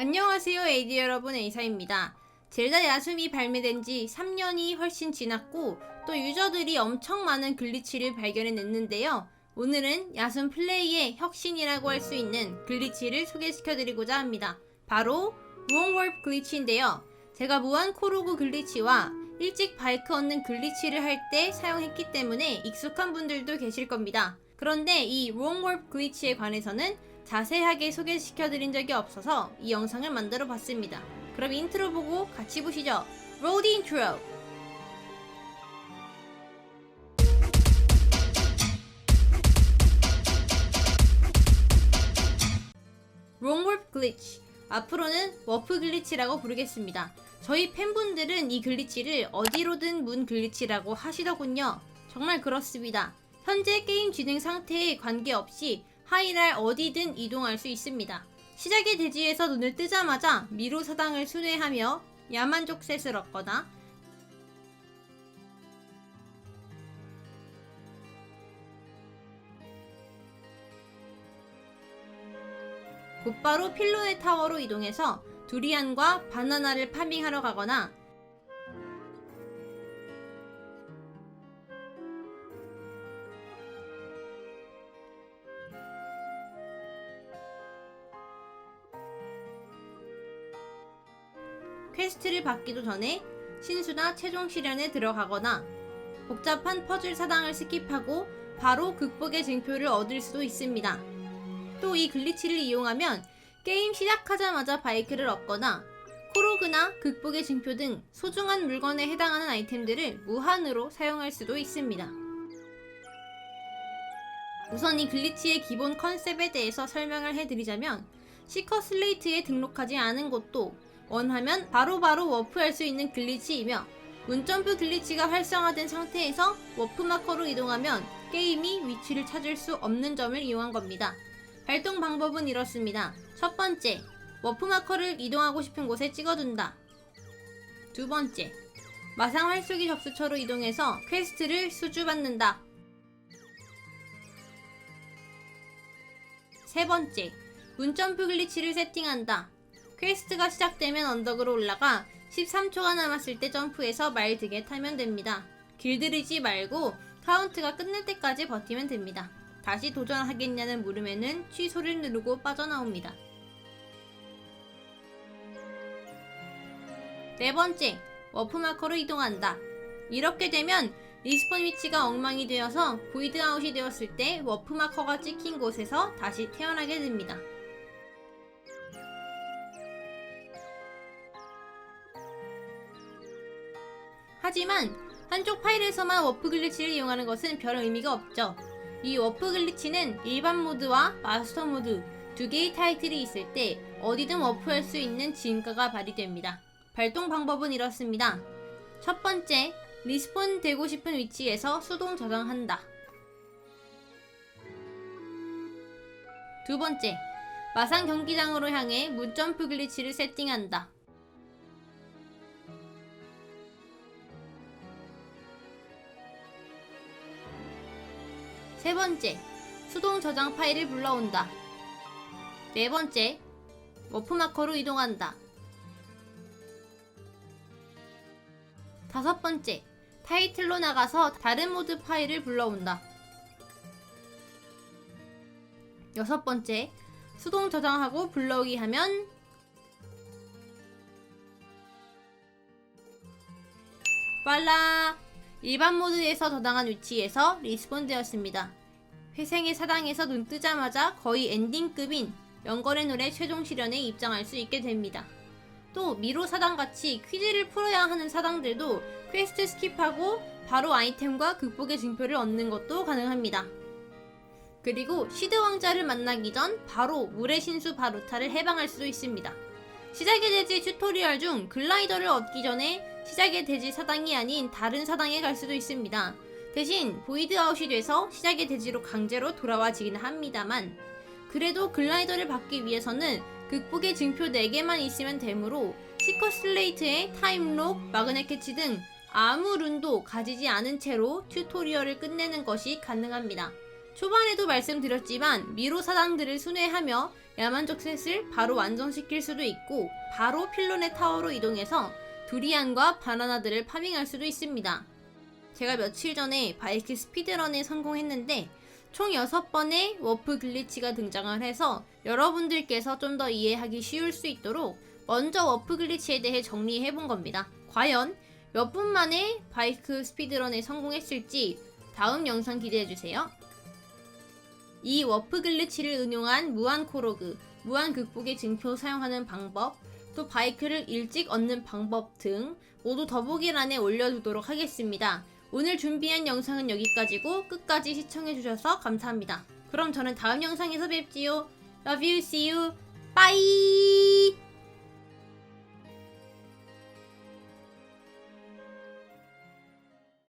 안녕하세요 에이디 여러분 에이사입니다. 젤다 야숨이 발매된 지 3년이 훨씬 지났고 또 유저들이 엄청 많은 글리치를 발견해냈는데요. 오늘은 야숨 플레이의 혁신이라고 할 수 있는 글리치를 소개시켜드리고자 합니다. 바로 롱월프 글리치인데요. 제가 무한 코로그 글리치와 일찍 바이크 얻는 글리치를 할 때 사용했기 때문에 익숙한 분들도 계실 겁니다. 그런데 이 롱월프 글리치에 관해서는 자세하게 소개시켜드린 적이 없어서 이 영상을 만들어 봤습니다. 그럼 인트로 보고 같이 보시죠. 로드 인트로! 롱월프 글리치 앞으로는 워프 글리치라고 부르겠습니다. 저희 팬분들은 이 글리치를 어디로든 문 글리치라고 하시더군요. 정말 그렇습니다. 현재 게임 진행 상태에 관계없이 하이랄 어디든 이동할 수 있습니다. 시작의 대지에서 눈을 뜨자마자 미로 사당을 순회하며 야만족 셋을 얻거나 곧바로 필로의 타워로 이동해서 두리안과 바나나를 파밍하러 가거나 퀘스트를 받기도 전에 신수나 최종 시련에 들어가거나 복잡한 퍼즐 사당을 스킵하고 바로 극복의 증표를 얻을 수도 있습니다. 또 이 글리치를 이용하면 게임 시작하자마자 바이크를 얻거나 코로그나 극복의 증표 등 소중한 물건에 해당하는 아이템들을 무한으로 사용할 수도 있습니다. 우선 이 글리치의 기본 컨셉에 대해서 설명을 해드리자면 시커 슬레이트에 등록하지 않은 곳도 원하면 바로바로 워프할 수 있는 글리치이며 문점프 글리치가 활성화된 상태에서 워프 마커로 이동하면 게임이 위치를 찾을 수 없는 점을 이용한 겁니다. 발동 방법은 이렇습니다. 첫 번째, 워프 마커를 이동하고 싶은 곳에 찍어둔다. 두 번째, 마상 활쏘기 접수처로 이동해서 퀘스트를 수주받는다. 세 번째, 문점프 글리치를 세팅한다. 퀘스트가 시작되면 언덕으로 올라가 13초가 남았을 때 점프해서 말 등에 타면 됩니다. 길들이지 말고 카운트가 끝날 때까지 버티면 됩니다. 다시 도전하겠냐는 물음에는 취소를 누르고 빠져나옵니다. 네 번째, 워프 마커로 이동한다. 이렇게 되면 리스폰 위치가 엉망이 되어서 보이드 아웃이 되었을 때 워프 마커가 찍힌 곳에서 다시 태어나게 됩니다. 하지만 한쪽 파일에서만 워프 글리치를 이용하는 것은 별 의미가 없죠. 이 워프 글리치는 일반 모드와 마스터 모드 두 개의 타이틀이 있을 때 어디든 워프할 수 있는 진가가 발휘됩니다. 발동 방법은 이렇습니다. 첫 번째, 리스폰 되고 싶은 위치에서 수동 저장한다. 두 번째, 마상 경기장으로 향해 무점프 글리치를 세팅한다. 세 번째, 수동 저장 파일을 불러온다. 네 번째, 워프 마커로 이동한다. 다섯 번째, 타이틀로 나가서 다른 모드 파일을 불러온다. 여섯 번째, 수동 저장하고 불러오기 하면 빨라! 일반 모드에서 저장한 위치에서 리스폰 되었습니다. 회생의 사당에서 눈 뜨자마자 거의 엔딩급인 연거래 노래 최종 실현에 입장할 수 있게 됩니다. 또 미로 사당 같이 퀴즈를 풀어야 하는 사당들도 퀘스트 스킵하고 바로 아이템과 극복의 증표를 얻는 것도 가능합니다. 그리고 시드 왕자를 만나기 전 바로 물의 신수 바루타를 해방할 수도 있습니다. 시작의 대지 튜토리얼 중 글라이더를 얻기 전에 시작의 대지 사당이 아닌 다른 사당에 갈 수도 있습니다. 대신 보이드 아웃이 돼서 시작의 대지로 강제로 돌아와지긴 합니다만 그래도 글라이더를 받기 위해서는 극복의 증표 4개만 있으면 되므로 시커 슬레이트의 타임록, 마그넷 캐치 등 아무 룬도 가지지 않은 채로 튜토리얼을 끝내는 것이 가능합니다. 초반에도 말씀드렸지만 미로 사당들을 순회하며 야만족 셋을 바로 완성시킬 수도 있고 바로 필론의 타워로 이동해서 두리안과 바나나들을 파밍할 수도 있습니다. 제가 며칠 전에 바이크 스피드런에 성공했는데 총 6번의 워프 글리치가 등장을 해서 여러분들께서 좀 더 이해하기 쉬울 수 있도록 먼저 워프 글리치에 대해 정리해 본 겁니다. 과연 몇 분 만에 바이크 스피드런에 성공했을지 다음 영상 기대해 주세요. 이 워프 글리치를 응용한 무한 코로그, 무한 극복의 증표 사용하는 방법, 또 바이크를 일찍 얻는 방법 등 모두 더보기란에 올려두도록 하겠습니다. 오늘 준비한 영상은 여기까지고 끝까지 시청해주셔서 감사합니다. 그럼 저는 다음 영상에서 뵙지요. Love you, see you, bye!